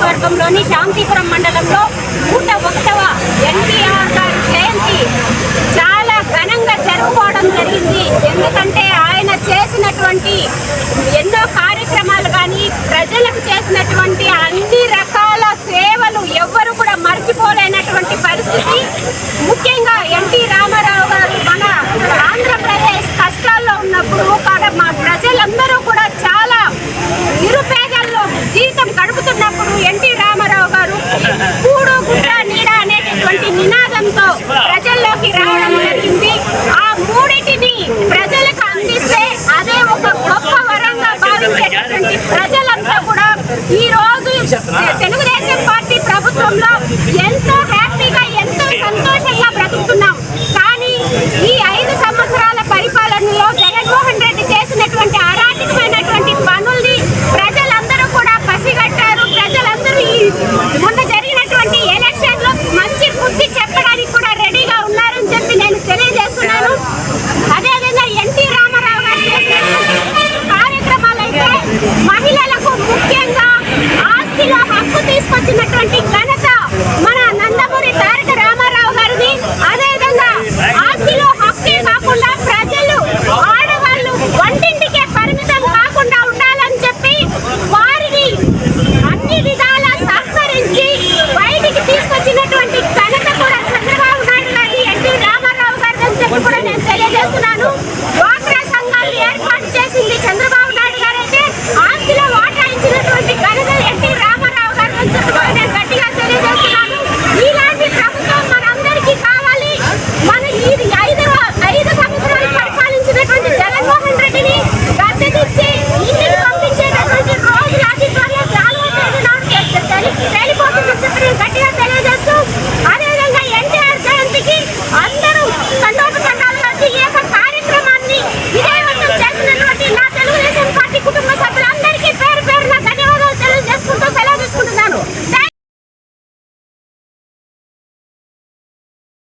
నియోజకవర్గంలోని శాంతిపురం మండలంలో నూట ఒకటవ ఎన్టీఆర్ గారి జయంతి చాలా ఘనంగా జరుపుకోవడం జరిగింది. ఎందుకంటే ఆయన చేసినటువంటి ఎన్నో కార్యక్రమాలు కానీ ప్రజలకు చేసినటువంటి ప్రజలంతా కూడా ఈ రోజు చేసినటువంటి ఘనత మన నందమూరి తారక రామారావు గారిని అదేవిధంగా ఆస్తిలో హక్కే కాకుండా ప్రజలు ఆడవాళ్ళు వంటింటికే పరిమితం కాకుండా ఉండాలని చెప్పి వారిని అన్ని విధాల సహకరించి బయటికి తీసుకొచ్చినటువంటి ఘనత కూడా చంద్రబాబు నాయుడు గారిని ఎన్టీ రామారావు గారిని చెప్పి కూడా నేను తెలియజేస్తున్నాను.